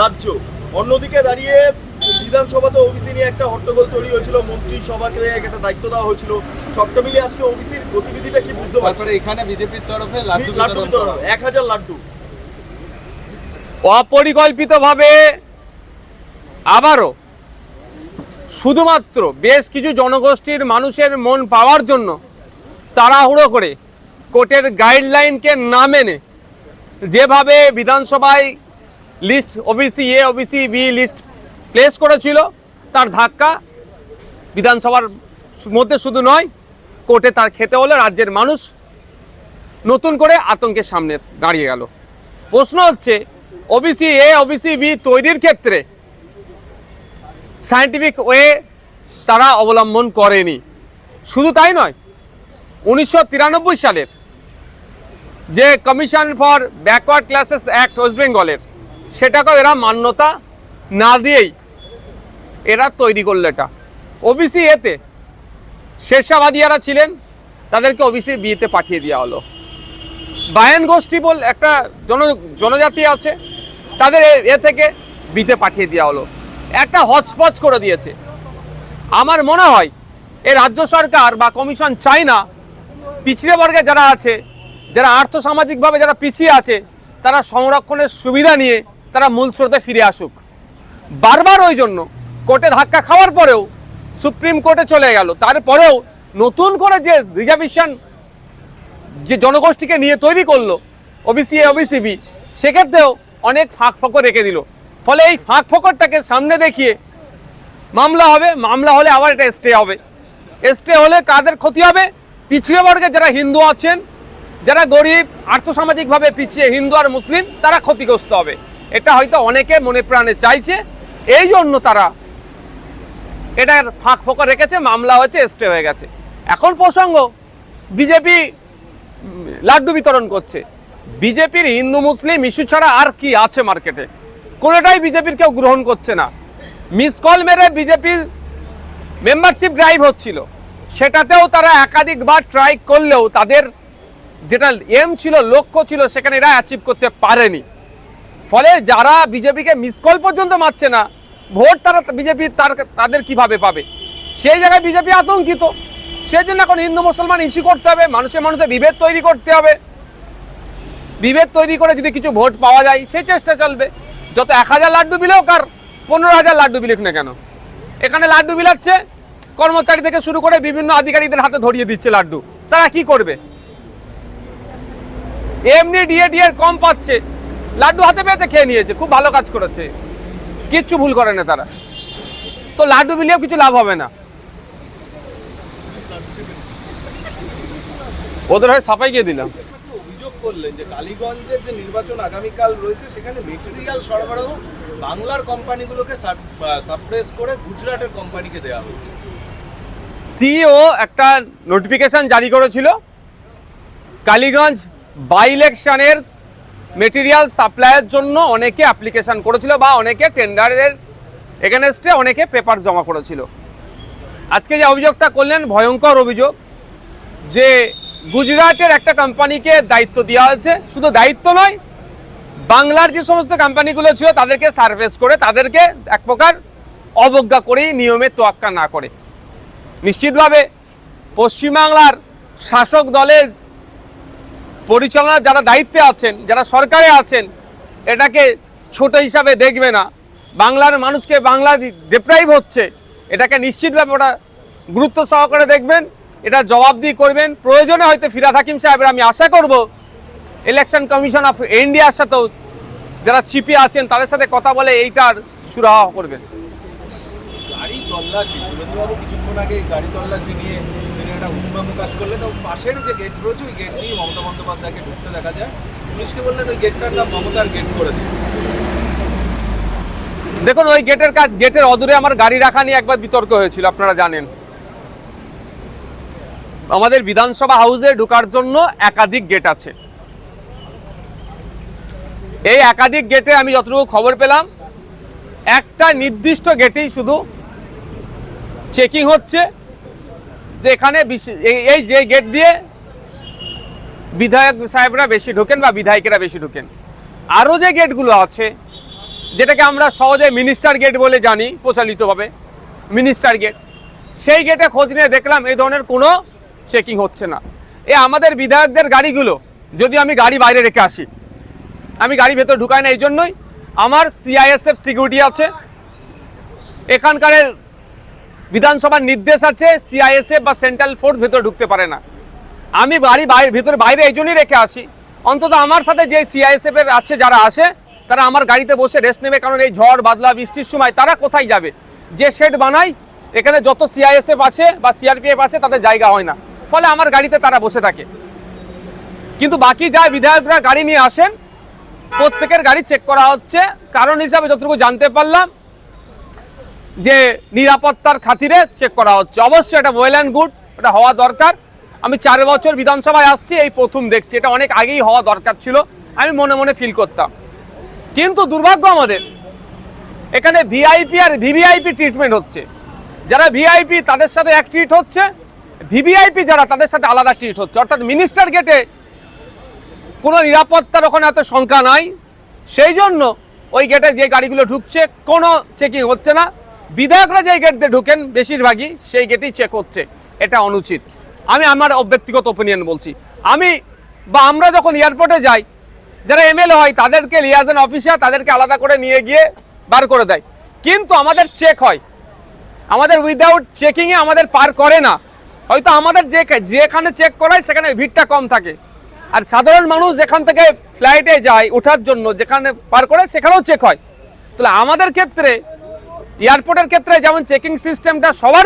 রাজ্য। অন্যদিকে দাঁড়িয়ে বিধানসভাতে ওবিসি নিয়ে একটা হট্টগোল তৈরি হয়েছিল মন্ত্রী সভাকে একটা দায়িত্ব দেওয়া হয়েছিল। সবটা মিলিয়ে আজকে ওবিসির গতিবিধিটা কি বুঝতে তারপরে এখানে বিজেপির তরফে লাড্ডু এক হাজার লাড্ডু। অপরিকল্পিতভাবে আবারও শুধুমাত্র বেশ কিছু জনগোষ্ঠীর মানুষের মন পাওয়ার জন্য তাড়াহুড়ো করে কোর্টের গাইডলাইনকে না মেনে যেভাবে বিধানসভায় list OBC A OBC B list place করেছিল। তার ধাক্কা বিধানসভার মধ্যে শুধু নয়, কোর্টে তার খেতে হলে, রাজ্যের মানুষ নতুন করে আতঙ্কের সামনে দাঁড়িয়ে গেল। প্রশ্ন হচ্ছে ওবিসি এ ওবিসি বি তৈরির ক্ষেত্রে সায়েন্টিফিক ওয়ে তারা অবলম্বন করেনি। শুধু তাই নয়, উনিশশো সালের যে commission for backward classes act West বেঙ্গলের সেটাকেও এরা মান্যতা না দিয়েই এরা তৈরি করল এটা। ওবিসি এতে শেরশাবাদিয়ারা ছিলেন, তাদেরকে ওবিসি বিয়েতে পাঠিয়ে দেওয়া হলো। বায়ান গোষ্ঠী বল একটা জন, জনজাতি আছে, তাদের এ- এ থেকে বিতে পাঠিয়ে দেওয়া হলো। একটা হচপচ করে দিয়েছে। আমার মনে হয় এ রাজ্য সরকার বা কমিশন চায় না পিছিয়ে বর্গে যারা আছে, যারা আর্থসামাজিকভাবে যারা পিছিয়ে আছে, তারা সংরক্ষণের সুবিধা নিয়ে তারা মূল স্রোতে ফিরে আসুক। বারবার ওই জন্য কোর্টে ধাক্কা খাওয়ার পরেও সুপ্রিম কোর্টে চলে গেল। তারপরেও নতুন করে যে রিজার্ভেশন যে জনগোষ্ঠীকে নিয়ে তৈরি করল ওবিসি এ ওবিসি বি সেক্ষেত্রেও অনেক ফাঁক ফকর রেখে দিল। ফলে এই ফাঁক ফকরটাকে সামনে দেখিয়ে মামলা হবে, মামলা হলে আবার এটা স্টে হবে। স্টে হলে কাদের ক্ষতি হবে? পিছিয়ে বর্গে যারা হিন্দু আছেন, যারা গরিব, আর্থসামাজিকভাবে পিছিয়ে হিন্দু আর মুসলিম, তারা ক্ষতিগ্রস্ত হবে। এটা হয়তো অনেকে মনে প্রাণে চাইছে, এই জন্য তারা এটার ফাঁক ফোঁকা রেখেছে, মামলা হয়েছে স্টে হয়ে গেছে। এখন প্রসঙ্গ, বিজেপি লাড্ডু বিতরণ করছে। বিজেপির হিন্দু মুসলিম ইস্যু ছাড়া আর কি আছে মার্কেটে? কোনোটাই বিজেপির কেউ গ্রহণ করছে না। মিস কল মেরে বিজেপির মেম্বারশিপ ড্রাইভ হচ্ছিল। সেটাতেও তারা একাধিকবার ট্রাই করলেও তাদের যেটা এম ছিল, লক্ষ্য ছিল, সেখানে এরা অ্যাচিভ করতে পারেনি। ফলে যারা বিজেপিকে মিস কল পর্যন্ত মারছে না, ভোট তারা বিজেপি তার তাদের কীভাবে পাবে? সেই জায়গায় বিজেপি আতঙ্কিত। সেই জন্য এখন হিন্দু মুসলমান ইস্যু করতে হবে, মানুষের মানুষের বিভেদ তৈরি করতে হবে। বিভেদ তৈরি করে যদি কিছু ভোট পাওয়া যায়, সেই চেষ্টা চলবে। যত এক হাজার লাড্ডু বিলেও কার, পনেরো হাজার লাড্ডু বিলেক না কেন? এখানে লাড্ডু বিলাচ্ছে, কর্মচারী থেকে শুরু করে বিভিন্ন আধিকারিকদের হাতে ধরিয়ে দিচ্ছে লাড্ডু। তারা কি করবে? এমনি ডিএ ডিএ কম পাচ্ছে। লাড্ডু হাতে পেয়েছে খেয়ে নিয়েছে খুব ভালো কাজ করেছে। কিচ্ছু ভুল করে না তারা। তো লাড্ডু বিলিয়েও কিছু লাভ হবে না। ওদের হয়ে সাফাই গিয়ে দিলাম। অভিযোগ করলেন যে কালীগঞ্জের যে নির্বাচন আগামীকাল রয়েছে সেখানে মেটেরিয়াল সরবরাহ বাংলার কোম্পানিগুলোকে সাপ্রেস করে গুজরাটের কোম্পানিকে দেওয়া হচ্ছে। সিইও একটা নোটিফিকেশন জারি করেছিল কালীগঞ্জ বাই ইলেকশনের মেটেরিয়াল সাপ্লাইয়ের জন্য অনেকে অ্যাপ্লিকেশন করেছিল বা অনেকে টেন্ডারের এগেনস্টে অনেকে পেপার জমা করেছিল। আজকে যে অভিযোগটা করলেন, ভয়ঙ্কর অভিযোগ যে গুজরাটের একটা কোম্পানিকে দায়িত্ব দেওয়া হয়েছে। শুধু দায়িত্ব নয়, বাংলার যে সমস্ত কোম্পানিগুলো ছিল, তাদেরকে সার্ভেস করে, তাদেরকে এক প্রকার অবজ্ঞা করেই, নিয়মে তোয়াক্কা না করে। নিশ্চিতভাবে পশ্চিমবাংলার শাসক দলের পরিচালনার যারা দায়িত্বে আছেন, যারা সরকারে আছেন, এটাকে ছোট হিসাবে দেখবে না। বাংলার মানুষকে বাংলা ডেপ্রাইভ হচ্ছে। এটাকে নিশ্চিতভাবে ওরা গুরুত্ব সহকারে দেখবেন, এটা জবাবদিহি করবেন। প্রয়োজনে হয়তো ফিরাদ হাকিম সাহেবের, আমি আশা করব ইলেকশন কমিশন অফ ইন্ডিয়ার সাথেও যারা চিপে আছেন, তাদের সাথে কথা বলে এইটার সুরাহা করবেন। গাড়ি তল্লাশি সুরেন্দ্রবাবু কিছুক্ষণ আগে গাড়ি তল্লাশি নিয়ে একটা উষ্মা প্রকাশ করলেন এবং পাশের যে গেট রয়েছে, ওই গেট নিয়ে মমতা বন্দ্যোপাধ্যায়কে ঢুকতে দেখা যায়। পুলিশকে বললেন ওই গেটটার নাম মমতার গেট করে দিন। দেখুন, ওই গেটের কাজ গেটের অদূরে আমার গাড়ি রাখা নিয়ে একবার বিতর্ক হয়েছিল, আপনারা জানেন। আমাদের বিধানসভা হাউসে ঢোকার জন্য একাধিক গেট আছে। এই একাধিক গেটে আমি যতটুকু খবর পেলাম, একটা নির্দিষ্ট গেটেই শুধু চেকিং হচ্ছে যে এখানে এই- যে গেট দিয়ে বিধায়ক সাহেবরা বেশি ঢোকেন বা বিধায়কেরা বেশি ঢোকেন, আরও যে গেটগুলো আছে, যেটাকে আমরা সহজে মিনিস্টার গেট বলে জানি প্রচলিতভাবে মিনিস্টার গেট সেই গেটে খোঁজ নিয়ে দেখলাম এই ধরনের কোনো চেকিং হচ্ছে না। এ আমাদের বিধায়কদের গাড়িগুলো, যদি আমি গাড়ি বাইরে রেখে আসি, আমি গাড়ি ভেতর ঢুকাই না, এই জন্যই আমার সিআইএসএফ সিকিউরিটি আছে। এখানকার বিধানসভার নির্দেশ আছে সিআইএসএফ বা সেন্ট্রাল ফোর্স ভেতরে ঢুকতে পারে না। আমি বাড়ি ভেতরে বাইরে এই জন্যই রেখে আসি। অন্তত আমার সাথে যে সিআইএসএফ এর আছে, যারা আসে, তারা আমার গাড়িতে বসে রেস্ট নেবে, কারণ এই ঝড়, বাদলা, বৃষ্টির সময় তারা কোথায় যাবে? যে শেড বানাই, এখানে যত সিআইএসএফ আছে বা সিআরপিএফ আছে, তাদের জায়গা হয় না। ফলে আমার গাড়িতে তারা বসে থাকে। কিন্তু বাকি যা বিধায়করা গাড়ি নিয়ে আসেন, প্রত্যেকের গাড়ি চেক করা হচ্ছে। কারণ হিসাবে যতটুকু জানতে পারলাম যে নিরাপত্তার খাতিরে চেক করা হচ্ছে। অবশ্যই এটা ওয়েল অ্যান্ড গুড এটা হওয়া দরকার। আমি চার বছর বিধানসভায় আসছি, এই প্রথম দেখছি। এটা অনেক আগেই হওয়া দরকার ছিল, আমি মনে মনে ফিল করতাম। কিন্তু দুর্ভাগ্য আমাদের, এখানে ভিআইপি আর ভিভিআইপি ট্রিটমেন্ট হচ্ছে। যারা ভিআইপি তাদের সাথে এক ট্রিট হচ্ছে ভিভিআইপি যারা তাদের সাথে আলাদা ট্রিট হচ্ছে। অর্থাৎ মিনিস্টার গেটে কোনো নিরাপত্তার ওখানে এত সংখ্যা নাই। সেই জন্য ওই গেটে যে গাড়িগুলো ঢুকছে, কোনো চেকিং হচ্ছে না। বিধায়করা যে গেট দিয়ে ঢুকেন, বেশিরভাগই সেই গেটেই চেক হচ্ছে। এটা অনুচিত। আমি আমার ব্যক্তিগত ওপিনিয়ন বলছি। আমি বা আমরা যখন এয়ারপোর্টে যাই, যারা এমএলএ হয়, তাদেরকে লিয়াজেন অফিসার তাদেরকে আলাদা করে নিয়ে গিয়ে বার করে দেয়। কিন্তু আমাদের চেক হয়। আমাদের উইদাউট চেকিংয়ে আমাদের পার করে না। হয়তো আমাদের যে যেখানে চেক করায়, সেখানে ভিড়টা কম থাকে। আর সাধারণ মানুষ যেখান থেকে ফ্লাইটে যায় ওঠার জন্য, যেখানে পার করে সেখানেও চেক হয়। তাহলে আমাদের ক্ষেত্রে এয়ারপোর্টের ক্ষেত্রে যেমন চেকিং সিস্টেমটা সবার